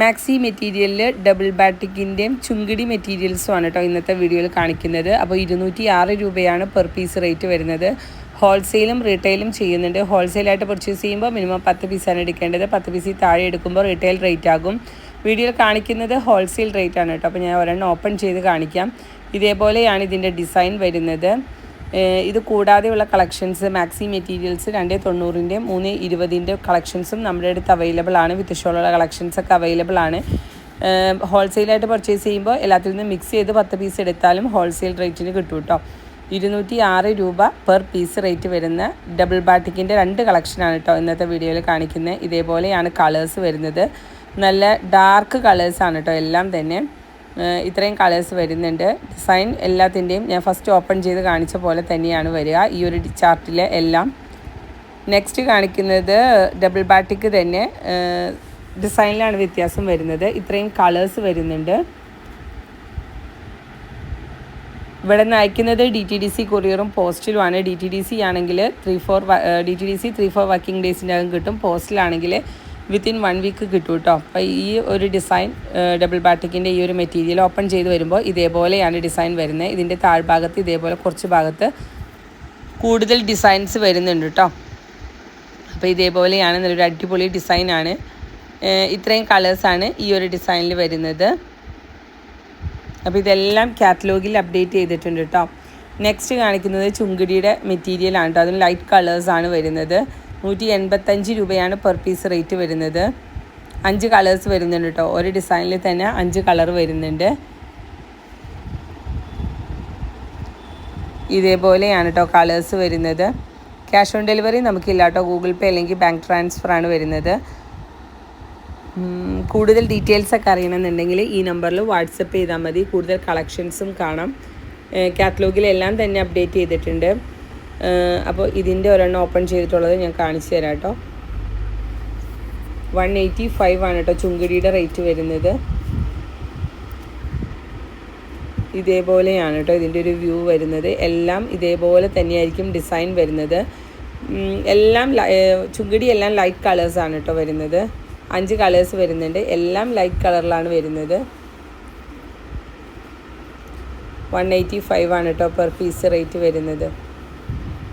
Maxi മെറ്റീരിയലിൽ double ബാറ്റിക്കിന്റെയും chungidi മെറ്റീരിയൽസും ആണ് കേട്ടോ ഇന്നത്തെ വീഡിയോയിൽ കാണിക്കുന്നത്. അപ്പോൾ ഇരുന്നൂറ്റി ആറ് രൂപയാണ് പെർ പീസ് റേറ്റ് വരുന്നത്. ഹോൾസെയിലും റീറ്റെയിലും ചെയ്യുന്നുണ്ട്. ഹോൾസെയിലായിട്ട് പർച്ചേസ് ചെയ്യുമ്പോൾ മിനിമം പത്ത് പീസാണ് എടുക്കേണ്ടത്. പത്ത് പീസിൽ താഴെ എടുക്കുമ്പോൾ റീറ്റെയിൽ റേറ്റ് ആകും. വീഡിയോയിൽ കാണിക്കുന്നത് ഹോൾസെയിൽ റേറ്റ് ആണ് കേട്ടോ അപ്പോൾ ഞാൻ ഒരെണ്ണം ഓപ്പൺ ചെയ്ത് കാണിക്കാം. ഇതേപോലെയാണ് ഇതിന്റെ ഡിസൈൻ വരുന്നത്. ഇത് കൂടാതെയുള്ള കളക്ഷൻസ് മാക്സി മെറ്റീരിയൽസ് രണ്ട് തൊണ്ണൂറിന്റെ മൂന്ന് ഇരുപതിന്റെ കളക്ഷൻസും നമ്മുടെ അടുത്ത് അവൈലബിൾ ആണ്. വിത്ത് ഷോളുള്ള കളക്ഷൻസ് ഒക്കെ അവൈലബിൾ ആണ്. ഹോൾസെയിലായിട്ട് പർച്ചേസ് ചെയ്യുമ്പോൾ എല്ലാത്തിൽ നിന്നും മിക്സ് ചെയ്ത് പത്ത് പീസ് എടുത്താലും ഹോൾസെയിൽ റേറ്റിന് കിട്ടും കേട്ടോ ഇരുന്നൂറ്റി ആറ് രൂപ പെർ പീസ് റേറ്റ് വരുന്ന ഡബിൾ ബാറ്റിക്കിന്റെ രണ്ട് കളക്ഷനാണ് കേട്ടോ ഇന്നത്തെ വീഡിയോയിൽ കാണിക്കുന്നത്. ഇതേപോലെയാണ് കളേഴ്സ് വരുന്നത്. നല്ല ഡാർക്ക് കളേഴ്സാണ് കേട്ടോ എല്ലാം തന്നെ. ഇത്രയും കളേഴ്സ് വരുന്നുണ്ട്. ഡിസൈൻ എല്ലാത്തിന്റെയും ഞാൻ ഫസ്റ്റ് ഓപ്പൺ ചെയ്ത് കാണിച്ച പോലെ തന്നെയാണ് വരിക. ഈ ഒരു ചാർട്ടിലെ എല്ലാം. നെക്സ്റ്റ് കാണിക്കുന്നത് ഡബിൾ ബാറ്റിക്ക് തന്നെ. ഡിസൈനിലാണ് വ്യത്യാസം വരുന്നത്. ഇത്രയും കളേഴ്സ് വരുന്നുണ്ട്. ഇവിടെ നിന്ന് അയക്കുന്നത് ഡി ടി ഡി സി കൊറിയറും പോസ്റ്റിലുമാണ് ഡി ടി ഡി സി ആണെങ്കിൽ three four D T D C three four working ഡേയ്സിന്റെ അകം കിട്ടും. പോസ്റ്റിലാണെങ്കിൽ വിത്തിൻ വൺ വീക്ക് കിട്ടും കേട്ടോ അപ്പോൾ ഈ ഒരു ഡിസൈൻ ഡബിൾ ബാറ്റിക്കിന്റെ ഈ ഒരു മെറ്റീരിയൽ ഓപ്പൺ ചെയ്ത് വരുമ്പോൾ ഇതേപോലെയാണ് ഡിസൈൻ വരുന്നത് ഇതിന്റെ താഴ്ഭാഗത്ത് ഇതേപോലെ കുറച്ച് ഭാഗത്ത് കൂടുതൽ ഡിസൈൻസ് വരുന്നുണ്ട് കേട്ടോ അപ്പോൾ ഇതേപോലെയാണ് നല്ലൊരു അടിപൊളി ഡിസൈനാണ് ഇത്രയും കളേഴ്സാണ് ഈ ഒരു ഡിസൈനിൽ വരുന്നത്. അപ്പോൾ ഇതെല്ലാം കാറ്റലോഗിൽ അപ്ഡേറ്റ് ചെയ്തിട്ടുണ്ട് കേട്ടോ നെക്സ്റ്റ് കാണിക്കുന്നത് ചുങ്കിടിയുടെ മെറ്റീരിയലാണ് കേട്ടോ അതിന് ലൈറ്റ് കളേഴ്സാണ് വരുന്നത്. നൂറ്റി എൺപത്തഞ്ച് രൂപയാണ് പെർ പീസ് റേറ്റ് വരുന്നത്. അഞ്ച് കളേഴ്സ് വരുന്നുണ്ട് കേട്ടോ ഒരു ഡിസൈനിൽ തന്നെ അഞ്ച് കളർ വരുന്നുണ്ട്. ഇതേപോലെയാണ് കേട്ടോ കളേഴ്സ് വരുന്നത്. ക്യാഷ് ഓൺ ഡെലിവറി നമുക്കില്ല കേട്ടോ ഗൂഗിൾ പേ അല്ലെങ്കിൽ ബാങ്ക് ട്രാൻസ്ഫർ ആണ് വരുന്നത്. കൂടുതൽ ഡീറ്റെയിൽസ് ഒക്കെ അറിയണമെന്നുണ്ടെങ്കിൽ ഈ നമ്പറിൽ വാട്സപ്പ് ചെയ്താൽ മതി. കൂടുതൽ കളക്ഷൻസും കാണാം. കാറ്റലോഗിലെല്ലാം തന്നെ അപ്ഡേറ്റ് ചെയ്തിട്ടുണ്ട്. അപ്പോൾ ഇതിന്റെ ഒരെണ്ണം ഓപ്പൺ ചെയ്തിട്ടുള്ളത് ഞാൻ കാണിച്ചു തരാം കേട്ടോ. വൺ എയ്റ്റി ഫൈവ് ആണ് കേട്ടോ ചുങ്കിടിയുടെ റേറ്റ് വരുന്നത്. ഇതേപോലെയാണ് കേട്ടോ ഇതിന്റെ ഒരു വ്യൂ വരുന്നത്. എല്ലാം ഇതേപോലെ തന്നെയായിരിക്കും ഡിസൈൻ വരുന്നത്. എല്ലാം ചുങ്കിടി എല്ലാം ലൈറ്റ് കളേഴ്സാണ് കേട്ടോ വരുന്നത്. അഞ്ച് കളേഴ്സ് വരുന്നുണ്ട്. എല്ലാം ലൈറ്റ് കളറിലാണ് വരുന്നത്. വൺ എയ്റ്റി ഫൈവ് ആണ് കേട്ടോ പെർ പീസ് റേറ്റ് വരുന്നത്.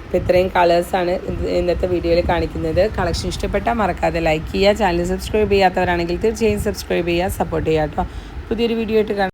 അപ്പോൾ ഇത്രയും കളേഴ്സാണ് ഇന്നത്തെ വീഡിയോയിൽ കാണിക്കുന്നത്. കളക്ഷൻ ഇഷ്ടപ്പെട്ടാൽ മറക്കാതെ ലൈക്ക് ചെയ്യുക. ചാനൽ സബ്സ്ക്രൈബ് ചെയ്യാത്തവരാണെങ്കിൽ തീർച്ചയായും സബ്സ്ക്രൈബ് ചെയ്യുക. സപ്പോർട്ട് ചെയ്യുക കേട്ടോ പുതിയൊരു വീഡിയോ ആയിട്ട്